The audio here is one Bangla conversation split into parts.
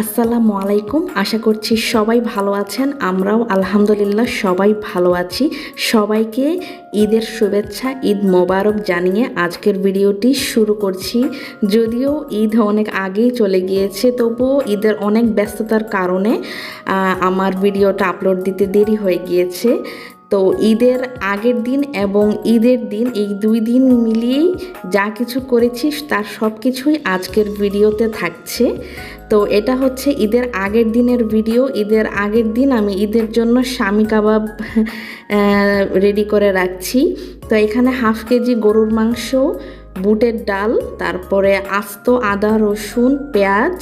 আসসালামু আলাইকুম। আশা করছি সবাই ভালো আছেন। আমরাও আলহামদুলিল্লাহ সবাই ভালো আছি। সবাইকে ঈদের শুভেচ্ছা, ঈদ মোবারক জানিয়ে আজকের ভিডিওটি শুরু করছি। যদিও ঈদ অনেক আগেই চলে গিয়েছে, তবুও ঈদের অনেক ব্যস্ততার কারণে আমার ভিডিওটা আপলোড দিতে দেরি হয়ে গিয়েছে। তো ঈদের আগের দিন এবং ঈদের দিন, এই দুই দিন মিলিয়েই যা কিছু করেছি তার সব কিছুই আজকের ভিডিওতে থাকছে। তো এটা হচ্ছে ঈদের আগের দিনের ভিডিও। ঈদের আগের দিন আমি ঈদের জন্য স্বামী কাবাব রেডি করে রাখছি। তো এখানে হাফ কেজি গরুর মাংস, বুটের ডাল, তারপরে আস্ত আদা, রসুন, পেঁয়াজ,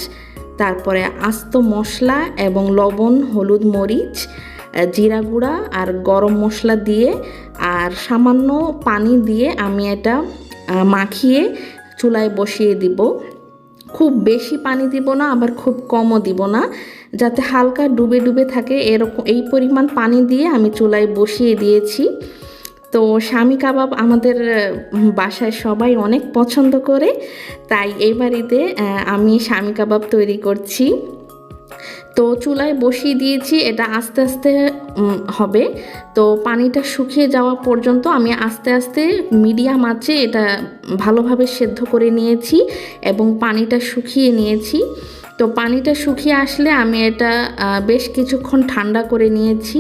তারপরে আস্ত মশলা এবং লবণ, হলুদ, মরিচ জিরা গুঁড়া আর গরম মশলা দিয়ে আর সামান্য পানি দিয়ে আমি এটা মাখিয়ে চুলায় বসিয়ে দিব। খুব বেশি পানি দিব না, আবার খুব কমও দিব না। যাতে হালকা ডুবে ডুবে থাকে, এরকম, এই পরিমাণ পানি দিয়ে আমি চুলায় বসিয়ে দিয়েছি। তো স্বামী কাবাব আমাদের বাসায় সবাই অনেক পছন্দ করে। তাই এই বাড়িতে আমি স্বামী কাবাব তৈরি করছি। তো চুলায় বসিয়ে দিয়েছি, এটা আস্তে আস্তে হবে। তো পানিটা শুকিয়ে যাওয়া পর্যন্ত আমি আস্তে আস্তে মিডিয়াম আঁচে এটা ভালোভাবে সেদ্ধ করে নিয়েছি এবং পানিটা শুকিয়ে নিয়েছি। তো পানিটা শুকিয়ে আসলে আমি এটা বেশ কিছুক্ষণ ঠান্ডা করে নিয়েছি।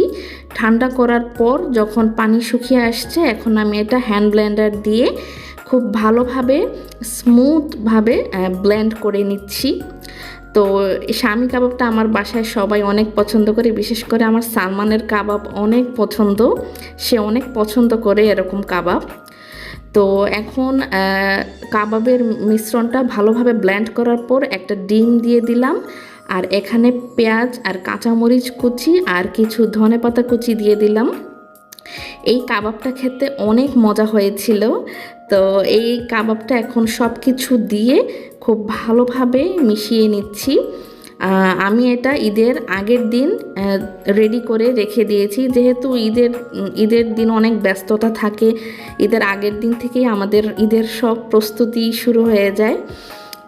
ঠান্ডা করার পর যখন পানি শুকিয়ে আসছে, এখন আমি এটা হ্যান্ড ব্লেন্ডার দিয়ে খুব ভালোভাবে স্মুথভাবে ব্লেন্ড করে নিচ্ছি। তো স্বামী কাবাবটা আমার বাসায় সবাই অনেক পছন্দ করে, বিশেষ করে আমার সালমানের কাবাব অনেক পছন্দ, সে অনেক পছন্দ করে এরকম কাবাব। তো এখন কাবাবের মিশ্রণটা ভালোভাবে ব্ল্যান্ড করার পর একটা ডিম দিয়ে দিলাম, আর এখানে পেঁয়াজ আর কাঁচামরিচ কুচি আর কিছু ধনেপাতা কুচি দিয়ে দিলাম। এই কাবাবটা খেতে অনেক মজা হয়েছিল তো এই কাবাবটা এখন সব কিছু দিয়ে খুব ভালোভাবে মিশিয়ে নিচ্ছি। আমি এটা ঈদের আগের দিন রেডি করে রেখে দিয়েছি। যেহেতু ঈদের ঈদের দিন অনেক ব্যস্ততা থাকে, ঈদের আগের দিন থেকেই আমাদের ঈদের সব প্রস্তুতি শুরু হয়ে যায়।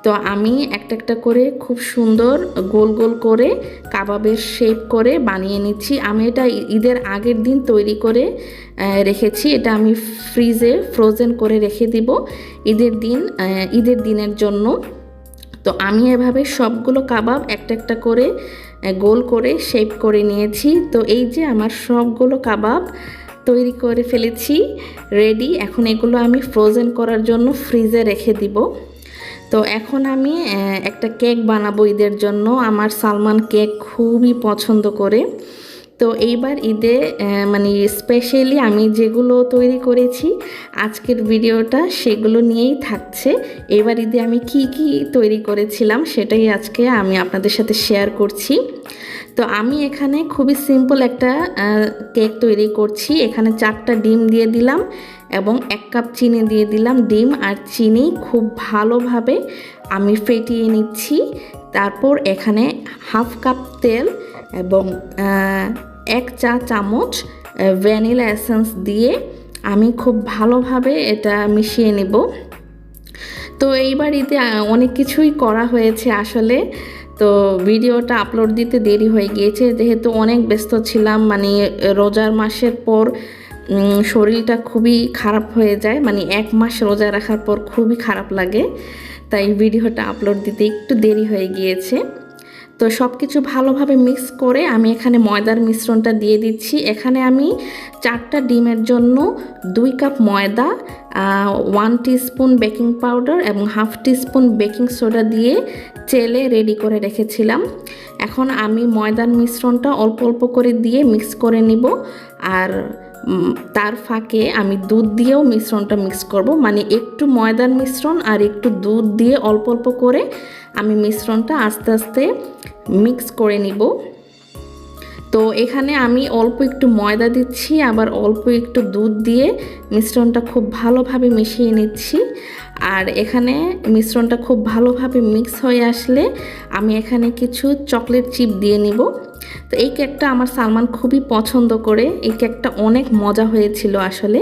তো আমি একটা একটা করে খুব সুন্দর গোল গোল করে কাবাবের শেপ করে বানিয়ে নিচ্ছি। আমি এটা ঈদের আগের দিন তৈরি করে রেখেছি। এটা আমি ফ্রিজে ফ্রোজেন করে রেখে দিব ঈদের দিন ঈদের দিনের জন্য। তো আমি এভাবে সবগুলো কাবাব একটা একটা করে গোল করে শেপ করে নিয়েছি। তো এই যে আমার সবগুলো কাবাব তৈরি করে ফেলেছি রেডি এখন এগুলো আমি ফ্রোজেন করার জন্য ফ্রিজে রেখে দিব। তো এখন আমি একটা কেক বানাবো ঈদের জন্য। আমার সালমান কেক খুবই পছন্দ করে। তো এইবার ঈদে মানে স্পেশালি আমি যেগুলো তৈরি করেছি, আজকের ভিডিওটা সেগুলো নিয়েই থাকছে। এবার ঈদে আমি কি কি তৈরি করেছিলাম সেটাই আজকে আমি আপনাদের সাথে শেয়ার করছি। তো আমি এখানে খুবই সিম্পল একটা কেক তৈরি করছি। এখানে চারটা ডিম দিয়ে দিলাম। এবং এক কাপ চিনি দিয়ে দিলাম ডিম আর চিনি খুব ভালোভাবে আমি ফেটিয়ে নিচ্ছি। তারপর এখানে হাফ কাপ তেল এবং এক চা চামচ ভ্যানিলা এসেন্স দিয়ে আমি খুব ভালোভাবে এটা মিশিয়ে নেব। তো এই বাড়িতে অনেক কিছুই করা হয়েছে আসলে। তো ভিডিওটা আপলোড দিতে দেরি হয়ে গিয়েছে, যেহেতু অনেক ব্যস্ত ছিলাম মানে রোজার মাসের পর শরীরটা খুবই খারাপ হয়ে যায়। মানে এক মাস রোজা রাখার পর খুবই খারাপ লাগে। তাই ভিডিওটা আপলোড দিতে একটু দেরি হয়ে গিয়েছে। তো সব কিছু ভালোভাবে মিক্স করে আমি এখানে ময়দার মিশ্রণটা দিয়ে দিচ্ছি। এখানে আমি চারটা ডিমের জন্য দুই কাপ ময়দা ওয়ান স্পুন বেকিং পাউডার এবং হাফ স্পুন বেকিং সোডা দিয়ে চেলে রেডি করে রেখেছিলাম। এখন আমি ময়দার মিশ্রণটা অল্প অল্প করে দিয়ে মিক্স করে নিব। আর তার ফাঁকে আমি দুধ দিয়েও মিশ্রণটা মিক্স করব। মানে একটু ময়দার মিশ্রণ আর একটু দুধ দিয়ে অল্প অল্প করে আমি মিশ্রণটা আস্তে আস্তে মিক্স করে নিব। তো এখানে আমি অল্প একটু ময়দা দিচ্ছি, আবার অল্প একটু দুধ দিয়ে মিশ্রণটা খুব ভালোভাবে মিশিয়ে নিচ্ছি। আর এখানে মিশ্রণটা খুব ভালোভাবে মিক্স হয়ে আসলে আমি এখানে কিছু চকলেট চিপ দিয়ে নিব। তো এই কেকটা আমার সালমান খুবই পছন্দ করে। এই কেকটা অনেক মজা হয়েছিল আসলে।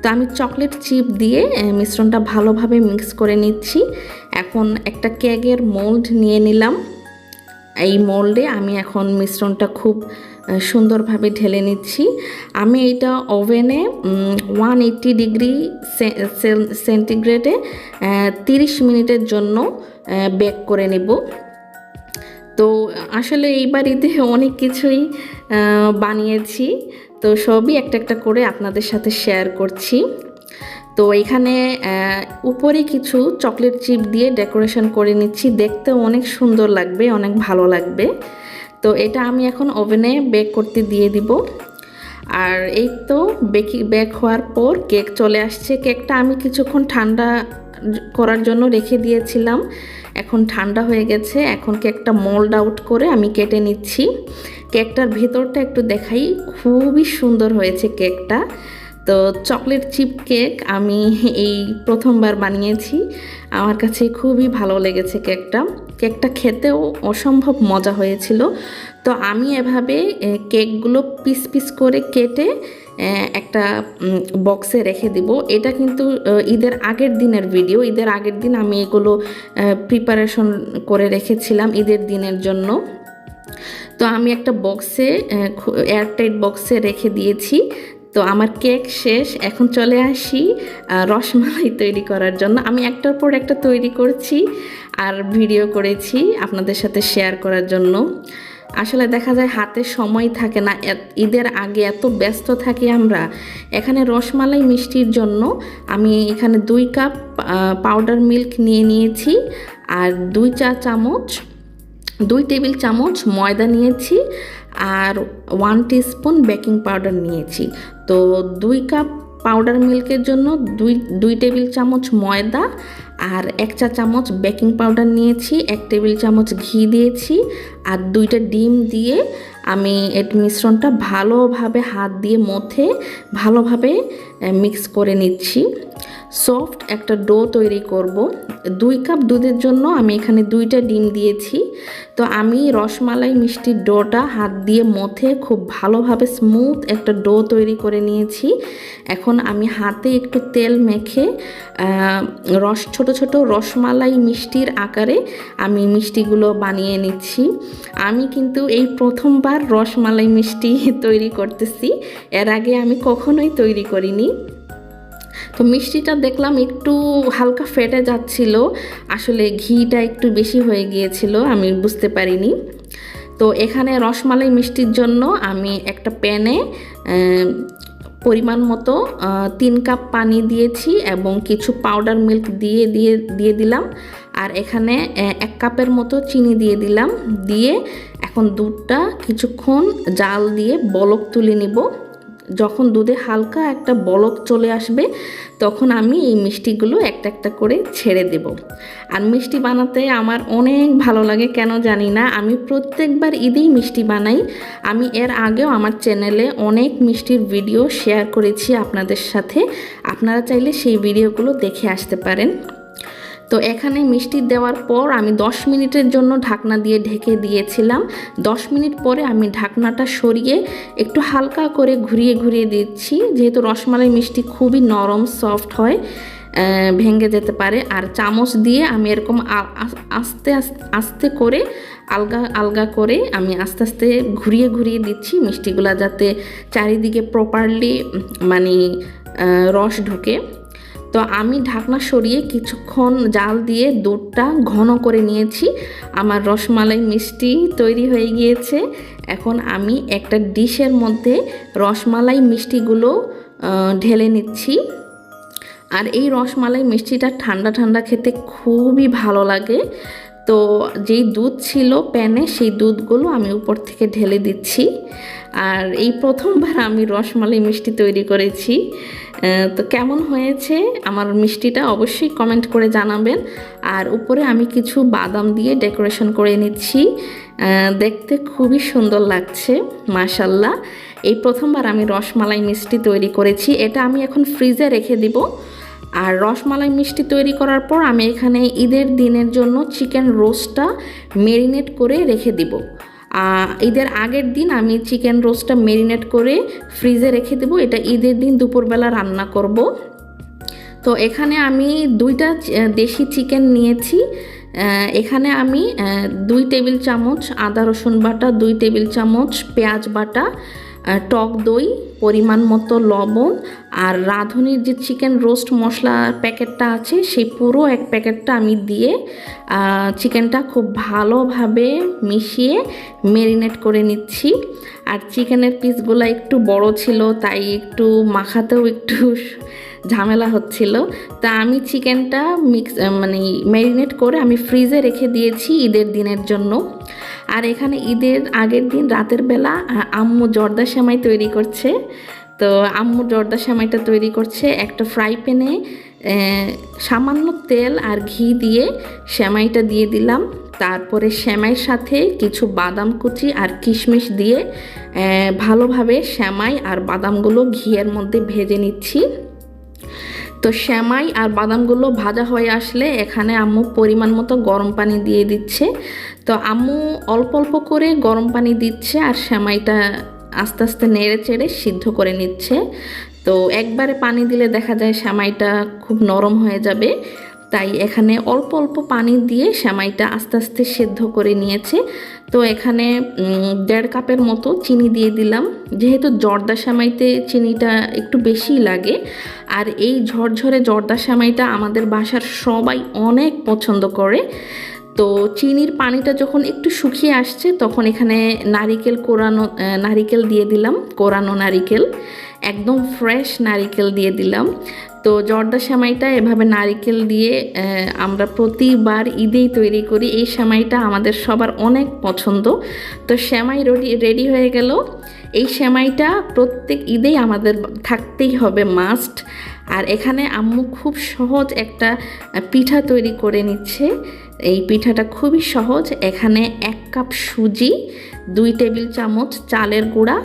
তো আমি চকলেট চিপ দিয়ে মিশ্রণটা ভালোভাবে মিক্স করে নিচ্ছি। এখন একটা কেকের মোল্ড নিয়ে নিলাম। এই মোল্ডে আমি এখন মিশ্রণটা খুব সুন্দরভাবে ঢেলে নিচ্ছি। আমি এটা ওভেনে ওয়ান এইট্টি ডিগ্রি সেন্টিগ্রেডে তিরিশ মিনিটের জন্য বেক করে নেব। তো আসলে এই বাড়িতে অনেক কিছুই বানিয়েছি। তো সবই একটা একটা করে আপনাদের সাথে শেয়ার করছি। তো এখানে উপরে কিছু চকলেট চিপ দিয়ে ডেকোরেশন করে নিচ্ছি। দেখতে অনেক সুন্দর লাগবে, অনেক ভালো লাগবে। তো এটা আমি এখন ওভেনে বেক করতে দিয়ে দিব। আর এই তো বেকি বেক হওয়ার পর কেক চলে আসছে। কেকটা আমি কিছুক্ষণ ঠান্ডা করার জন্য রেখে দিয়েছিলাম। এখন ঠান্ডা হয়ে গেছে। এখন কেকটা মোল্ড আউট করে আমি কেটে নিচ্ছি। কেকটার ভেতরটা একটু দেখাই। খুবই সুন্দর হয়েছে কেকটা। তো চকলেট চিপ কেক আমি এই প্রথমবার বানিয়েছি। আমার কাছে খুবই ভালো লেগেছে কেকটা। কেকটা খেতেও অসম্ভব মজা হয়েছিল। তো আমি এভাবে কেকগুলো পিস পিস করে কেটে একটা বক্সে রেখে দিব। এটা কিন্তু ঈদের আগের দিনের ভিডিও। ঈদের আগের দিন আমি এগুলো প্রিপারেশন করে রেখেছিলাম ঈদের দিনের জন্য। তো আমি একটা বক্সে এয়ারটাইট বক্সে রেখে দিয়েছি। তো আমার কেক শেষ, এখন চলে আসি রসমালাই তৈরি করার জন্য। আমি একটার পর একটা তৈরি করছি আর ভিডিও করেছি আপনাদের সাথে শেয়ার করার জন্য। আসলে দেখা যায় হাতে সময় থাকে না। ঈদের আগে এত ব্যস্ত থাকি আমরা। এখানে রসমালাই মিষ্টির জন্য আমি এখানে দুই কাপ পাউডার মিল্ক নিয়ে নিয়েছি আর দুই চা চামচ, দুই টেবিল চামচ ময়দা নিয়েছি আর ওয়ান স্পুন বেকিং পাউডার নিয়েছি। তো দুই কাপ পাউডার মিল্কের জন্য দুই দুই টেবিল চামচ ময়দা আর এক চা চামচ বেকিং পাউডার নিয়েছি, এক টেবিল চামচ ঘি দিয়েছি আর দুইটা ডিম দিয়ে আমি এর মিশ্রণটা ভালোভাবে হাত দিয়ে মথে ভালোভাবে মিক্স করে নিচ্ছি। সফট একটা ডো তৈরি করব। দুই কাপ দুধের জন্য আমি এখানে দুইটা ডিম দিয়েছি। তো আমি রসমালাই মিষ্টির ডোটা হাত দিয়ে মথে খুব ভালোভাবে স্মুথ একটা ডো তৈরি করে নিয়েছি। এখন আমি হাতে একটু তেল মেখে রস, ছোট ছোট রসমালাই মিষ্টির আকারে আমি মিষ্টিগুলো বানিয়ে নিচ্ছি। আমি কিন্তু এই প্রথমবার রসমালাই মিষ্টি তৈরি করতেছি। এর আগে আমি কখনোই তৈরি করিনি। তো মিষ্টিটা দেখলাম একটু হালকা ফেটে যাচ্ছিল। আসলে ঘিটা একটু বেশি হয়ে গিয়েছিল, আমি বুঝতে পারিনি। তো এখানে রসমালাই মিষ্টির জন্য আমি একটা প্যানে পরিমাণ মতো তিন কাপ পানি দিয়েছি এবং কিছু পাউডার মিল্ক দিয়ে দিয়ে দিয়ে দিলাম। আর এখানে এক কাপের মতো চিনি দিয়ে দিলাম। দিয়ে এখন দুধটা কিছুক্ষণ জাল দিয়ে বলক তুলে নিব। যখন দুধে হালকা একটা বলক চলে আসবে, তখন আমি এই মিষ্টিগুলো একটা একটা করে ছেড়ে দেব। আর মিষ্টি বানাতে আমার অনেক ভালো লাগে, কেন জানি না? আমি প্রত্যেকবার ঈদেই মিষ্টি বানাই। আমি এর আগেও আমার চ্যানেলে অনেক মিষ্টির ভিডিও শেয়ার করেছি আপনাদের সাথে। আপনারা চাইলে সেই ভিডিওগুলো দেখে আসতে পারেন। তো এখানে মিষ্টি দেওয়ার পর আমি 10 মিনিটের জন্য ঢাকনা দিয়ে ঢেকে দিয়েছিলাম। 10 মিনিট পরে আমি ঢাকনাটা সরিয়ে একটু হালকা করে ঘুরিয়ে ঘুরিয়ে দিচ্ছি। যেহেতু রসমালাই মিষ্টি খুবই নরম, সফট হয় ভেঙে যেতে পারে। আর চামচ দিয়ে আমি এরকম আস্তে আস্তে করে, আলগা আলগা করে আমি আস্তে আস্তে ঘুরিয়ে ঘুরিয়ে দিচ্ছি। মিষ্টিগুলা যাতে চারিদিকে প্রপারলি মানে রস ঢোকে। তো আমি ঢাকনা সরিয়ে কিছুক্ষণ জাল দিয়ে দুধটা ঘন করে নিয়েছি। আমার রসমালাই মিষ্টি তৈরি হয়ে গিয়েছে। এখন আমি একটা ডিশের মধ্যে রসমালাই মিষ্টিগুলো ঢেলে নিচ্ছি। আর এই রসমালাই মিষ্টিটা ঠান্ডা ঠান্ডা খেতে খুবই ভালো লাগে। তো যেই দুধ ছিল প্যানে, সেই দুধগুলো আমি উপর থেকে ঢেলে দিচ্ছি। আর এই প্রথমবার আমি রসমালাই মিষ্টি তৈরি করেছি। তো কেমন হয়েছে আমার মিষ্টিটা অবশ্যই কমেন্ট করে জানাবেন। আর উপরে আমি কিছু বাদাম দিয়ে ডেকোরেশন করে নিচ্ছি। দেখতে খুবই সুন্দর লাগছে মাশাল্লাহ এই প্রথমবার আমি রসমালাই মিষ্টি তৈরি করেছি। এটা আমি এখন ফ্রিজে রেখে দিব। আর রসমালাই মিষ্টি তৈরি করার পর আমি এখানে ঈদের দিনের জন্য চিকেন রোস্টটা মেরিনেট করে রেখে দিব। ঈদের আগের দিন আমি চিকেন রোস্টটা মেরিনেট করে ফ্রিজে রেখে দেবো। এটা ঈদের দিন দুপুরবেলা রান্না করব। তো এখানে আমি দুইটা দেশি চিকেন নিয়েছি। এখানে আমি দুই টেবিল চামচ আদা রসুন বাটা, দুই টেবিল চামচ পেঁয়াজ বাটা টক দই, পরিমাণ মতো লবণ আর রাঁধুনির যে চিকেন রোস্ট মশলা প্যাকেটটা আছে, সেই পুরো এক প্যাকেটটা আমি দিয়ে চিকেনটা খুব ভালোভাবে মিশিয়ে মেরিনেট করে নিচ্ছি। আর চিকেনের পিসগুলো একটু বড় ছিল, তাই একটু মাখাতেও একটু ঝামেলা হচ্ছিল। তা আমি চিকেনটা মিক্স মানে ম্যারিনেট করে আমি ফ্রিজে রেখে দিয়েছি ঈদের দিনের জন্য। আর এখানে ঈদের আগের দিন রাতের বেলা আম্মু জর্দা সেমাই তৈরি করছে। তো আম্মু জর্দা সেমাইটা তৈরি করছে একটা ফ্রাই প্যানে সামান্য তেল আর ঘি দিয়ে সেমাইটা দিয়ে দিলাম। তারপরে সেমাইয়ের সাথে কিছু বাদাম কুচি আর কিশমিশ দিয়ে ভালোভাবে সেমাই আর বাদামগুলো ঘিয়ের মধ্যে ভেজে নিচ্ছি। তো শ্যামাই আর বাদামগুলো ভাজা হয়ে আসলে এখানে আম্মু পরিমাণ মতো গরম পানি দিয়ে দিচ্ছে। তো আম্মু অল্প অল্প করে গরম পানি দিচ্ছে আর শ্যামাইটা আস্তে আস্তে নেড়ে চেড়ে সিদ্ধ করে নিচ্ছে। তো একবারে পানি দিলে দেখা যায় শ্যামাইটা খুব নরম হয়ে যাবে। তাই এখানে অল্প অল্প পানি দিয়ে শ্যামাইটা আস্তে আস্তে সেদ্ধ করে নিয়েছে। তো এখানে দেড় কাপের মতো চিনি দিয়ে দিলাম। যেহেতু জর্দা শ্যামাইতে চিনিটা একটু বেশি লাগে, আর এই ঝরঝরে জর্দা শ্যামাইটা আমাদের বাসার সবাই অনেক পছন্দ করে। তো চিনির পানিটা যখন একটু শুকিয়ে আসছে, তখন এখানে নারিকেল কোরানো নারিকেল দিয়ে দিলাম, কোরানো নারিকেল। একদম ফ্রেশ নারিকেল দিয়ে দিলাম। তো জর্দা সেমাইটা এভাবে নারিকেল দিয়ে আমরা প্রতিবার ঈদেই তৈরি করি। এই সেমাইটা আমাদের সবার অনেক পছন্দ। তো সেমাই রেডি রেডি হয়ে গেল। এই সেমাইটা প্রত্যেক ঈদেই আমাদের থাকতেই হবে মাস্ট। আর এখানে আম্মু খুব সহজ একটা পিঠা তৈরি করে নিচ্ছে। এই পিঠাটা খুবই সহজ। এখানে এক কাপ সুজি, দুই টেবিল চামচ চালের গুঁড়া,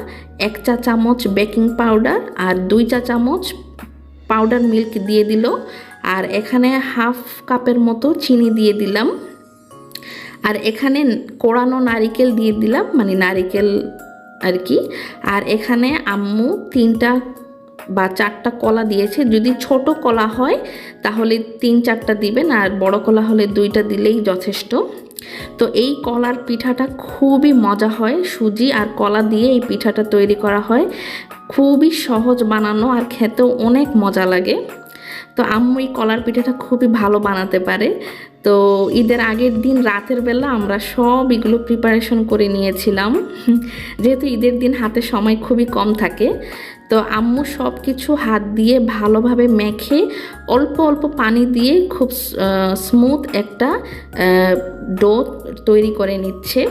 এক চা চামচ বেকিং পাউডার আর দুই চা চামচ পাউডার মিল্ক দিয়ে দিল। আর এখানে হাফ কাপের মতো চিনি দিয়ে দিলাম। আর এখানে কোড়ানো নারিকেল দিয়ে দিলাম মানে নারিকেল আর কি। আর এখানে আম্মু তিনটা বা চারটা কলা দিয়েছে। যদি ছোট কলা হয়, তাহলে তিন চারটা দিবেন, আর বড় কলা হলে দুইটা দিলেই যথেষ্ট। তো এই কলার পিঠাটা খুবই মজা হয়, সুজি আর কলা দিয়ে এই পিঠাটা তৈরি করা হয়। খুবই সহজ বানানো আর খেতেও অনেক মজা লাগে। তো আম্মু এই কলার পিঠাটা খুবই ভালো বানাতে পারে। তো ঈদের আগের দিন রাতের বেলা আমরা সব এগুলো প্রিপারেশন করে নিয়েছিলাম। যেহেতু ঈদের দিন হাতে সময় খুবই কম থাকে তো আম্মু সব কিছু হাত দিয়ে ভালোভাবে মেখে অল্প অল্প পানি দিয়ে খুব স্মুথ একটা ডো তৈরি করে নিচ্ছে।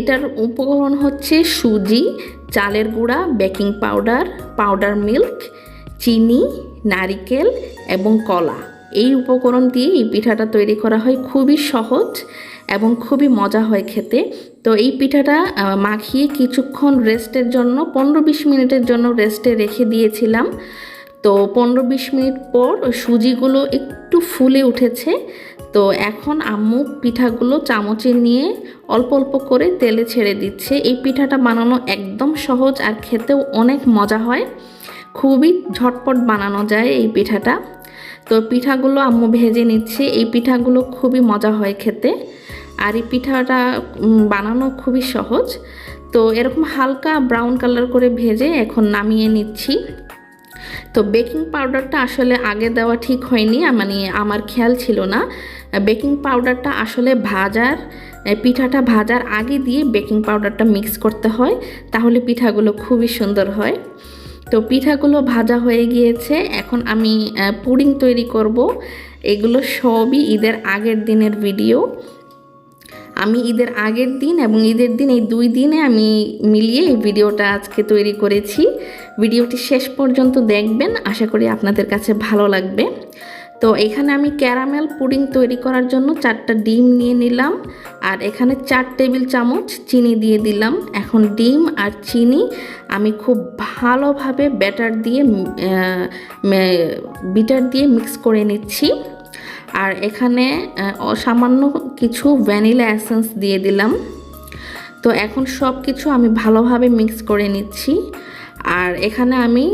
এটার উপকরণ হচ্ছে সুজি, চালের গুঁড়া, বেকিং পাউডার পাউডার মিল্ক, চিনি, নারিকেল এবং কলা। এই উপকরণ দিয়ে এই পিঠাটা তৈরি করা হয়। খুবই সহজ। এবং খুবই মজা হয় খেতে। তো এই পিঠাটা মাখিয়ে কিছুক্ষণ রেস্টের জন্য পনেরো বিশ মিনিটের জন্য রেস্টে রেখে দিয়েছিলাম। তো পনেরো বিশ মিনিট পর সুজিগুলো একটু ফুলে উঠেছে। তো এখন আম্মু পিঠাগুলো চামচে নিয়ে অল্প অল্প করে তেলে ছেড়ে দিচ্ছে। এই পিঠাটা বানানো একদম সহজ আর খেতেও অনেক মজা হয়। খুবই ঝটপট বানানো যায় এই পিঠাটা। তো পিঠাগুলো আম্মু ভেজে নিচ্ছে। এই পিঠাগুলো খুবই মজা হয় খেতে। আর এই পিঠাটা বানানো খুবই সহজ। তো এরকম হালকা ব্রাউন কালার করে ভেজে এখন নামিয়ে নিচ্ছি। তো বেকিং পাউডারটা আসলে আগে দেওয়া ঠিক হয়নি মানে আমার খেয়াল ছিল না। বেকিং পাউডারটা আসলে ভাজার পিঠাটা ভাজার আগে দিয়ে বেকিং পাউডারটা মিক্স করতে হয়, তাহলে পিঠাগুলো খুবই সুন্দর হয়। তো পিঠাগুলো ভাজা হয়ে গিয়েছে, এখন আমি পুডিং তৈরি করব। এগুলো সবই ঈদের আগের দিনের ভিডিও আমি ঈদের আগের দিন এবং ঈদের দিন এই দুই দিনে আমি মিলিয়ে এই ভিডিওটা আজকে তৈরি করেছি। ভিডিওটি শেষ পর্যন্ত দেখবেন, আশা করি আপনাদের কাছে ভালো লাগবে। তো এখানে আমি ক্যারামেল পুডিং তৈরি করার জন্য চারটা ডিম নিয়ে নিলাম আর এখানে চার টেবিল চামচ চিনি দিয়ে দিলাম। এখন ডিম আর চিনি আমি খুব ভালোভাবে ব্যাটার দিয়ে বিটার দিয়ে মিক্স করে নিচ্ছি। আর এখানে সামান্য কিছু ভ্যানিলা অ্যাসেন্স দিয়ে দিলাম। তো এখন সব কিছু আমি ভালোভাবে মিক্স করে নিচ্ছি। আর এখানে আমি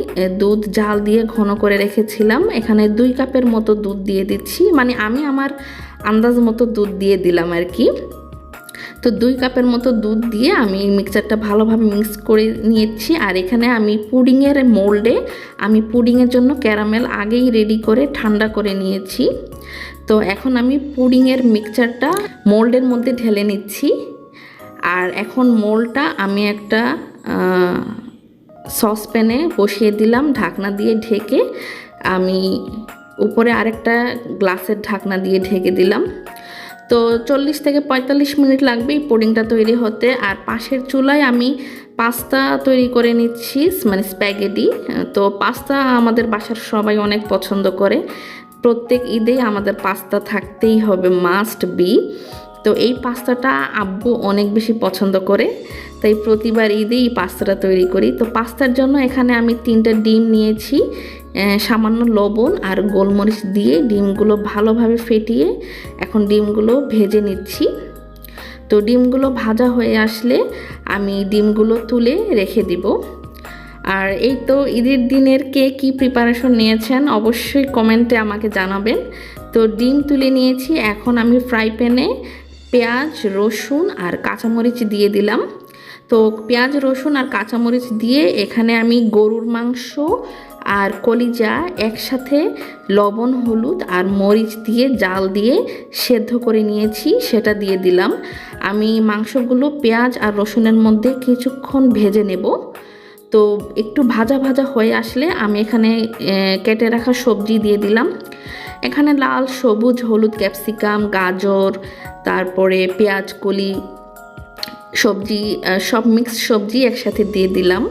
দুধ জাল দিয়ে ঘন করে রেখেছিলাম। এখানে দুই কাপের মতো দুধ দিয়ে দিচ্ছি। মানে আমি আমার আন্দাজ মতো দুধ দিয়ে দিলাম আর কি। তো দুই কাপের মতো দুধ দিয়ে আমি মিক্সচারটা ভালোভাবে মিক্স করে নিয়েছি। আর এখানে আমি পুডিংয়ের মোল্ডে আমি পুডিংয়ের জন্য ক্যারামেল আগেই রেডি করে ঠান্ডা করে নিয়েছি। তো এখন আমি পুডিংয়ের মিক্সচারটা মোল্ডের মধ্যে ঢেলে নিচ্ছি। আর এখন মোলটা আমি একটা সসপ্যানে বসিয়ে দিলাম ঢাকনা দিয়ে ঢেকে। আমি উপরে আরেকটা গ্লাসের ঢাকনা দিয়ে ঢেকে দিলাম। তো চল্লিশ থেকে পঁয়তাল্লিশ মিনিট লাগবে এই পুডিংটা তৈরি হতে। আর পাশের চুলায় আমি পাস্তা তৈরি করে নিচ্ছি মানে স্প্যাগেটি। তো পাস্তা আমাদের বাসার সবাই অনেক পছন্দ করে। প্রত্যেক ঈদেই আমাদের পাস্তা থাকতেই হবে মাস্ট বি। তো এই পাস্তাটা আব্বু অনেক বেশি পছন্দ করে, তাই প্রতিবার ঈদেই এই পাস্তাটা তৈরি করি। তো পাস্তার জন্য এখানে আমি তিনটা ডিম নিয়েছি। সামান্য লবণ আর গোলমরিচ দিয়ে ডিমগুলো ভালোভাবে ফেটিয়ে এখন ডিমগুলো ভেজে নিচ্ছি। তো ডিমগুলো ভাজা হয়ে আসলে আমি ডিমগুলো তুলে রেখে দিব। আর এই তো ঈদের দিনের কে কী প্রিপারেশন নিয়েছেন অবশ্যই কমেন্টে আমাকে জানাবেন। তো ডিম তুলে নিয়েছি, এখন আমি ফ্রাই প্যানে পেঁয়াজ, রসুন আর কাঁচামরিচ দিয়ে দিলাম। তো পেঁয়াজ, রসুন আর কাঁচামরিচ দিয়ে এখানে আমি গরুর মাংস আর কলিজা একসাথে লবণ, হলুদ আর মরিচ দিয়ে জাল দিয়ে সেদ্ধ করে নিয়েছি, সেটা দিয়ে দিলাম। আমি মাংসগুলো পেঁয়াজ আর রসুনের মধ্যে কিছুক্ষণ ভেজে নেব। তো একটু ভাজা ভাজা হয়ে আসলে আমি এখানে কেটে রাখা সবজি দিয়ে দিলাম। এখানে লাল, সবুজ, হলুদ, ক্যাপসিকাম, গাজর, তারপরে পেঁয়াজ, কলি, সবজি সব মিক্স সবজি একসাথে দিয়ে দিলাম।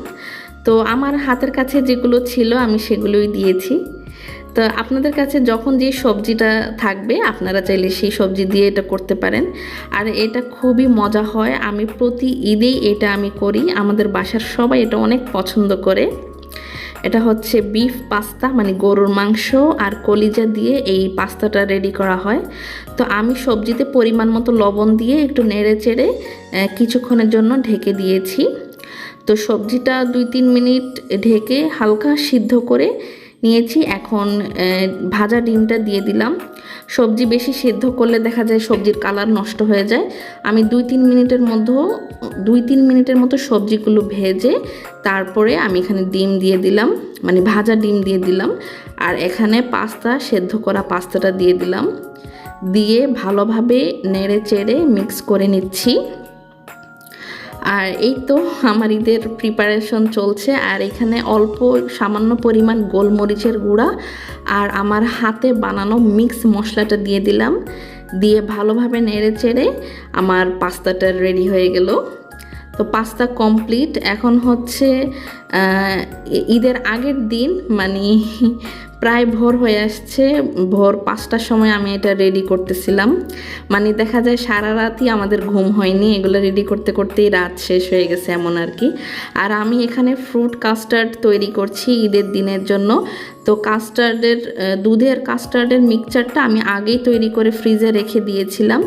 তো আমার হাতের কাছে যেগুলো ছিল আমি সেগুলোই দিয়েছি। তো আপনাদের কাছে যখন যে সবজিটা থাকবে, আপনারা চাইলে সেই সবজি দিয়ে এটা করতে পারেন। আর এটা খুবই মজা হয়। আমি প্রতি ঈদেই এটা আমি করি। আমাদের বাসার সবাই এটা অনেক পছন্দ করে। এটা হচ্ছে বিফ পাস্তা মানে গরুর মাংস আর কলিজা দিয়ে এই পাস্তাটা রেডি করা হয়। তো আমি সবজিতে পরিমাণ মতো লবণ দিয়ে একটু নেড়ে চেড়ে কিছুক্ষণের জন্য ঢেকে দিয়েছি। তো সবজিটা দুই তিন মিনিট ঢেকে হালকা সিদ্ধ করে নিয়েছি। এখন ভাজা ডিমটা দিয়ে দিলাম। সবজি বেশি সেদ্ধ করলে দেখা যায় সবজির কালার নষ্ট হয়ে যায়। আমি দুই তিন মিনিটের মধ্যে দুই তিন মিনিটের মতো সবজিগুলো ভেজে তারপরে আমি এখানে ডিম দিয়ে দিলাম মানে ভাজা ডিম দিয়ে দিলাম। আর এখানে পাস্তা, সেদ্ধ করা পাস্তাটা দিয়ে দিলাম। দিয়ে ভালোভাবে নেড়ে চেড়ে মিক্স করে নিচ্ছি। আর এই তো আমার ঈদের প্রিপারেশন চলছে, আর এখানে অল্প সামান্য পরিমাণ গোলমরিচের গুঁড়া আর আমার হাতে বানানো মিক্স মশলাটা দিয়ে দিলাম। দিয়ে ভালোভাবে নেড়ে চেড়ে আমার পাস্তাটা রেডি হয়ে গেল। তো পাস্তা কমপ্লিট এখন হচ্ছে ঈদের আগের দিন মানে প্রায় ভোর হয়ে আসছে। ভোর পাঁচটার সময় আমি এটা রেডি করতেছিলাম। মানে দেখা যায় সারা রাতই আমাদের ঘুম হয়নি। এগুলো রেডি করতে করতেই রাত শেষ হয়ে গেছে এমন আর কি। আর আমি এখানে ফ্রুট কাস্টার্ড তৈরি করছি ঈদের দিনের জন্য। তো কাস্টার্ডের দুধের কাস্টার্ডের মিক্সচারটা আমি আগেই তৈরি করে ফ্রিজে রেখে দিয়েছিলাম।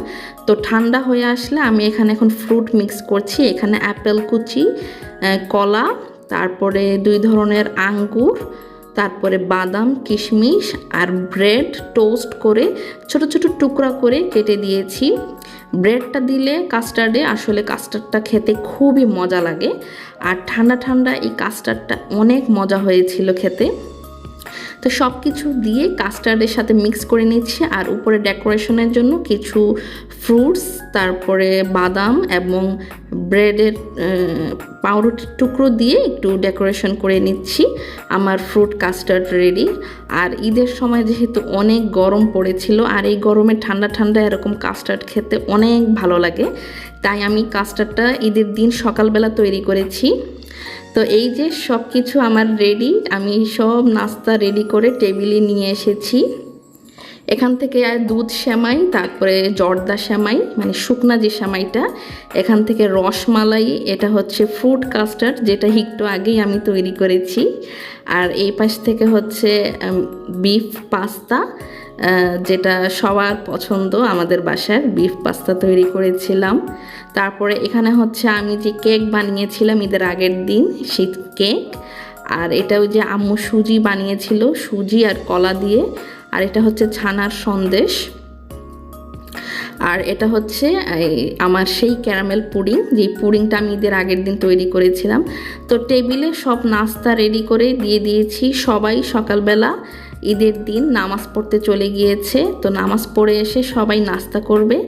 তো ঠান্ডা হয়ে আসলে আমি এখানে এখন ফ্রুট মিক্স করছি। এখানে অ্যাপেল কুচি কলা, তারপরে দুই ধরনের আঙ্গুর তারপরে বাদাম, কিশমিশ আর ব্রেড টোস্ট করে ছোট ছোট টুকরা করে কেটে দিয়েছি। ব্রেডটা দিলে কাস্টার্ডে আসলে কাস্টার্ডটা খেতে খুবই মজা লাগে। আর ঠান্ডা ঠান্ডা এই কাস্টার্ডটা অনেক মজা হয়েছিল খেতে। তো সব কিছু দিয়ে কাস্টার্ডের সাথে মিক্স করে নিচ্ছি। আর উপরে ডেকোরেশনের জন্য কিছু ফ্রুটস তারপরে বাদাম এবং ব্রেডের পাউরুটির টুকরো দিয়ে একটু ডেকোরেশন করে নিচ্ছি। আমার ফ্রুট কাস্টার্ড রেডি আর ঈদের সময় যেহেতু অনেক গরম পড়েছিল, আর এই গরমে ঠান্ডা ঠান্ডা এরকম কাস্টার্ড খেতে অনেক ভালো লাগে। তাই আমি কাস্টার্ডটা ঈদের দিন সকালবেলা তৈরি করেছি। তো এই যে সব কিছু আমার রেডি আমি সব নাস্তা রেডি করে টেবিলে নিয়ে এসেছি। এখান থেকে দুধ শ্যামাই তারপরে জর্দা শ্যামাই মানে শুকনা যে শ্যামাইটা এখান থেকে রসমালাই, এটা হচ্ছে ফ্রুট কাস্টার্ড যেটা একটু আগেই আমি তৈরি করেছি। আর এই পাশ থেকে হচ্ছে বিফ পাস্তা যেটা সবার পছন্দ, আমাদের বাসার বিফ পাস্তা তৈরি করেছিলাম। তারপরে এখানে হচ্ছে আমি যে কেক বানিয়েছিলাম ঈদের আগের দিন, শীত কেক, আর এটা ওই যে আম্মু সুজি বানিয়েছিল, সুজি আর কলা দিয়ে, আর এটা হচ্ছে ছানার সন্দেশ। আর এটা হচ্ছে আমার সেই ক্যারামেল পুডিং যে পুডিংটা আমি ঈদের আগের দিন তৈরি করেছিলাম। তো টেবিলে সব নাস্তা রেডি করে দিয়ে দিয়েছি সবাই সকালবেলা। ঈদের দিন নামাজ পড়তে চলে গিয়েছে। তো নামাজ পড়ে এসে সবাই নাস্তা করবে।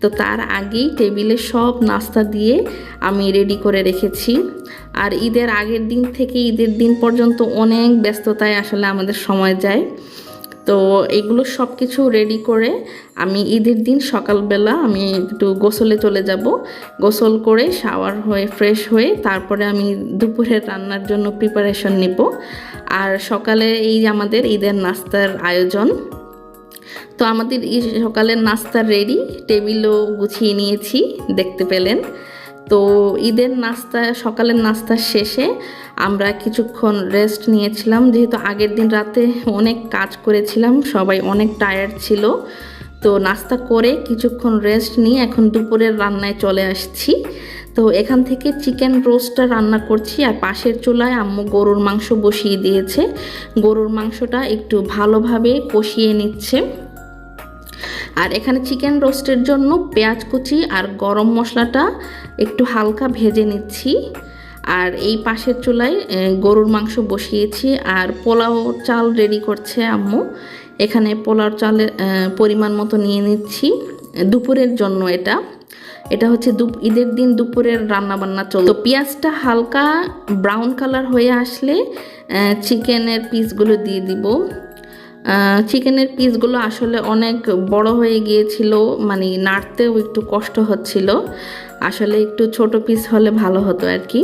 তো তার আগেই টেবিলে সব নাস্তা দিয়ে আমি রেডি করে রেখেছি। আর ঈদের আগের দিন থেকে ঈদের দিন পর্যন্ত অনেক ব্যস্ততায় আসলে আমাদের সময় যায়। তো এগুলো সব কিছু রেডি করে আমি ঈদের দিন সকালবেলা আমি একটু গোসলে চলে যাব। গোসল করে শাওয়ার হয়ে, ফ্রেশ হয়ে তারপরে আমি দুপুরের রান্নার জন্য প্রিপারেশন নিব। আর সকালে এই আমাদের ঈদের নাস্তার আয়োজন, তো আমাদের সকালের নাস্তা রেডি টেবিলও গুছিয়ে নিয়েছি, দেখতে পেলেন। তো ঈদের নাস্তা, সকালের নাস্তা শেষে আমরা কিছুক্ষণ রেস্ট নিয়েছিলাম, যেহেতু আগের দিন রাতে অনেক কাজ করেছিলাম, সবাই অনেক টায়ার্ড ছিল, তো নাস্তা করে কিছুক্ষণ রেস্ট নিয়ে এখন দুপুরের রান্নায় চলে আসছি। তো এখান থেকে চিকেন রোস্টটা রান্না করছি আর পাশের চুলায় আম্মু গরুর মাংস বসিয়ে দিয়েছে। গরুর মাংসটা একটু ভালোভাবে কষিয়ে নিচ্ছে। আর এখানে চিকেন রোস্টের জন্য পেঁয়াজ কুচি আর গরম মশলাটা একটু হালকা ভেজে নিচ্ছি। আর এই পাশের চুলায় গরুর মাংস বসিয়েছি আর পোলাও চাল রেডি করছে আম্মু। এখানে পোলাও চালের পরিমাণ মতো নিয়ে নিচ্ছি। দুপুরের জন্য এটা। এটা হচ্ছে দুপ ঈদের দিন দুপুরের রান্নাবান্না চল তো পেঁয়াজটা হালকা ব্রাউন কালার হয়ে আসলে চিকেনের পিসগুলো দিয়ে দিব। চিকেনের পিসগুলো আসলে অনেক বড় হয়ে গিয়েছিল মানে নাড়তেও একটু কষ্ট হচ্ছিল। আসলে একটু ছোট পিস হলে ভালো হতো আর কি।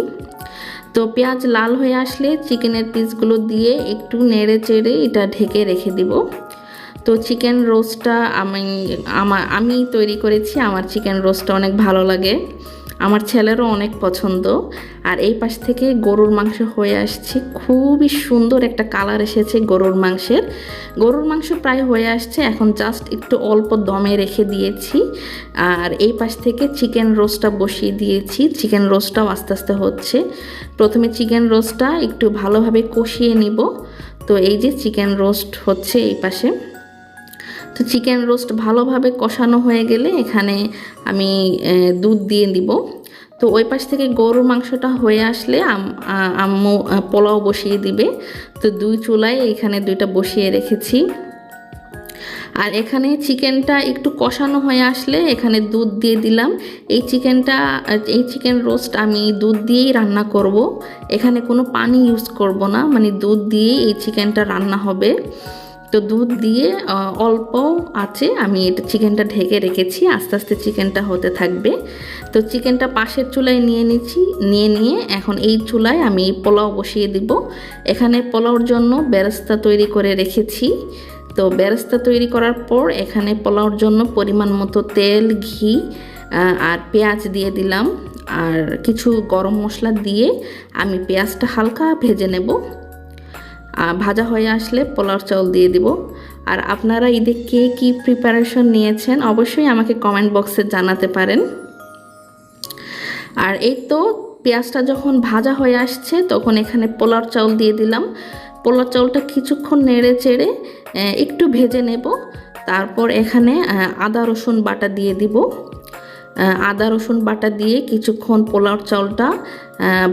তো পেঁয়াজ লাল হয়ে আসলে, চিকেনের পিসগুলো দিয়ে একটু নেড়ে চেড়ে এটা ঢেকে রেখে দিব। তো চিকেন রোস্টটা আমি আমার আমি তৈরি করেছি। আমার চিকেন রোস্টটা অনেক ভালো লাগে। আমার ছেলেরও অনেক পছন্দ। আর এই পাশ থেকে গরুর মাংস হয়ে আসছে। খুবই সুন্দর একটা কালার এসেছে গরুর মাংসের। গরুর মাংস প্রায় হয়ে আসছে। এখন জাস্ট একটু অল্প দমে রেখে দিয়েছি। আর এই পাশ থেকে চিকেন রোস্টটা বসিয়ে দিয়েছি। চিকেন রোস্টটাও আস্তে আস্তে হচ্ছে। প্রথমে চিকেন রোস্টটা একটু ভালোভাবে কষিয়ে নিব। তো এই যে চিকেন রোস্ট হচ্ছে এই পাশে। তো চিকেন রোস্ট ভালোভাবে কষানো হয়ে গেলে এখানে আমি দুধ দিয়ে দিব। তো ওই পাশ থেকে গরুর মাংসটা হয়ে আসলে আম্মু পোলাও বসিয়ে দিবে। তো দুই চুলায় এখানে দুইটা বসিয়ে রেখেছি। আর এখানে চিকেনটা একটু কষানো হয়ে আসলে এখানে দুধ দিয়ে দিলাম। এই চিকেনটা, এই চিকেন রোস্ট আমি দুধ দিয়েই রান্না করব। এখানে কোনো পানি ইউজ করব না মানে দুধ দিয়েই এই চিকেনটা রান্না হবে। তো দুধ দিয়ে অল্প আছে। আমি এটা চিকেনটা ঢেকে রেখেছি। আস্তে আস্তে চিকেনটা হতে থাকবে। তো চিকেনটা পাশের চুলায় নিয়ে নিচ্ছি। নিয়ে নিয়ে এখন এই চুলায় আমি পোলাও বসিয়ে দিব। এখানে পোলাওর জন্য বেরেস্তা তৈরি করে রেখেছি। তো বেরেস্তা তৈরি করার পর এখানে পোলাওর জন্য পরিমাণ মতো তেল, ঘি আর পেঁয়াজ দিয়ে দিলাম। আর কিছু গরম মশলা দিয়ে আমি পেঁয়াজটা হালকা ভেজে নেব। ভাজা হয়ে আসলে পোলাও চাউল দিয়ে দিব। আর আপনারা ঈদে কে কী প্রিপারেশন নিয়েছেন অবশ্যই আমাকে কমেন্ট বক্সে জানাতে পারেন। আর এই তো পেঁয়াজটা যখন ভাজা হয়ে আসছে, তখন এখানে পোলার চাউল দিয়ে দিলাম। পোলার চাউলটা কিছুক্ষণ নেড়ে চেড়ে একটু ভেজে নেব। তারপর এখানে আদা, রসুন বাটা দিয়ে দিব। আদা, রসুন বাটা দিয়ে কিছুক্ষণ পোলাও চাউলটা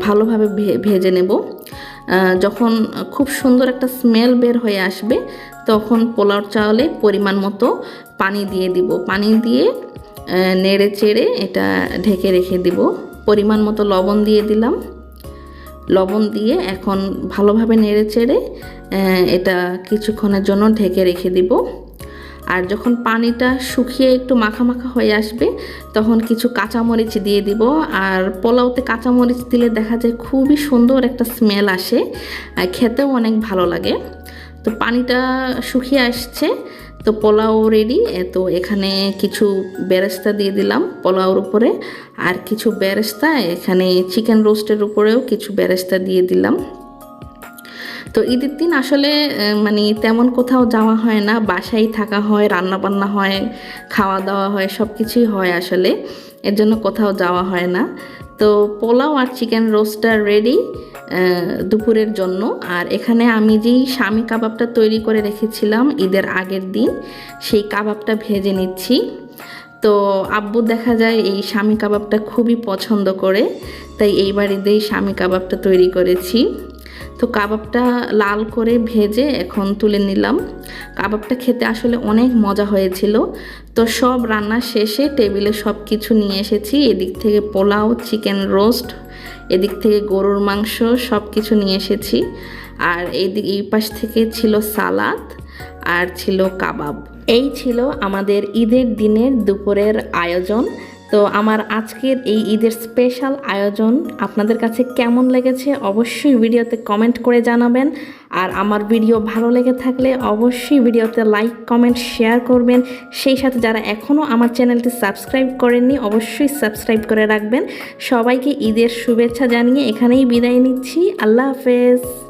ভালোভাবে ভেজে নেব। যখন খুব সুন্দর একটা স্মেল বের হয়ে আসবে, তখন পোলাও চাউলে পরিমাণ মতো পানি দিয়ে দিব। পানি দিয়ে নেড়ে চেড়ে এটা ঢেকে রেখে দিব। পরিমাণ মতো লবণ দিয়ে দিলাম। লবণ দিয়ে এখন ভালোভাবে নেড়ে চেড়ে এটা কিছুক্ষণের জন্য ঢেকে রেখে দিব। আর যখন পানিটা শুকিয়ে একটু মাখা মাখা হয়ে আসবে, তখন কিছু কাঁচামরিচ দিয়ে দিব। আর পোলাওতে কাঁচামরিচ দিলে দেখা যায় খুবই সুন্দর একটা স্মেল আসে, আর খেতেও অনেক ভালো লাগে। তো পানিটা শুকিয়ে আসছে, তো পোলাও রেডি তো এখানে কিছু বেরেস্তা দিয়ে দিলাম পোলাওর উপরে। আর কিছু বেরেস্তা, এখানে চিকেন রোস্টের উপরেও কিছু বেরেস্তা দিয়ে দিলাম। তো ঈদের দিন আসলে মানে তেমন কোথাও যাওয়া হয় না। বাসায় থাকা হয় রান্না বান্না হয় খাওয়া দাওয়া হয় সব কিছুই হয় আসলে। এর জন্য কোথাও যাওয়া হয় না। তো পোলাও আর চিকেন রোস্টার রেডি দুপুরের জন্য। আর এখানে আমি যেই স্বামী কাবাবটা তৈরি করে রেখেছিলাম ঈদের আগের দিন, সেই কাবাবটা ভেজে নিচ্ছি। তো আব্বু দেখা যায় এই স্বামী কাবাবটা খুবই পছন্দ করে, তাই এই বাড়িতেই স্বামী কাবাবটা তৈরি করেছি। তো কাবাবটা লাল করে ভেজে এখন তুলে নিলাম। কাবাবটা খেতে আসলে অনেক মজা হয়েছিল। তো সব রান্না শেষে টেবিলে সব কিছু নিয়ে এসেছি। এদিক থেকে পোলাও, চিকেন রোস্ট, এদিক থেকে গরুর মাংস সব কিছু নিয়ে এসেছি। আর এদিক, এই পাশ থেকে ছিল সালাদ আর ছিল কাবাব। এই ছিল আমাদের ঈদের দিনের দুপুরের আয়োজন। তো আমার আজকের এই ঈদের স্পেশাল আয়োজন আপনাদের কাছে কেমন লেগেছে অবশ্যই ভিডিওতে কমেন্ট করে জানাবেন। আর আমার ভিডিও ভালো লেগে থাকলে অবশ্যই ভিডিওতে লাইক কমেন্ট শেয়ার করবেন। সেই সাথে যারা এখনও আমার চ্যানেলটি সাবস্ক্রাইব করেননি, অবশ্যই সাবস্ক্রাইব করে রাখবেন। সবাইকে ঈদের শুভেচ্ছা জানিয়ে এখানেই বিদায় নিচ্ছি। আল্লাহ হাফেজ।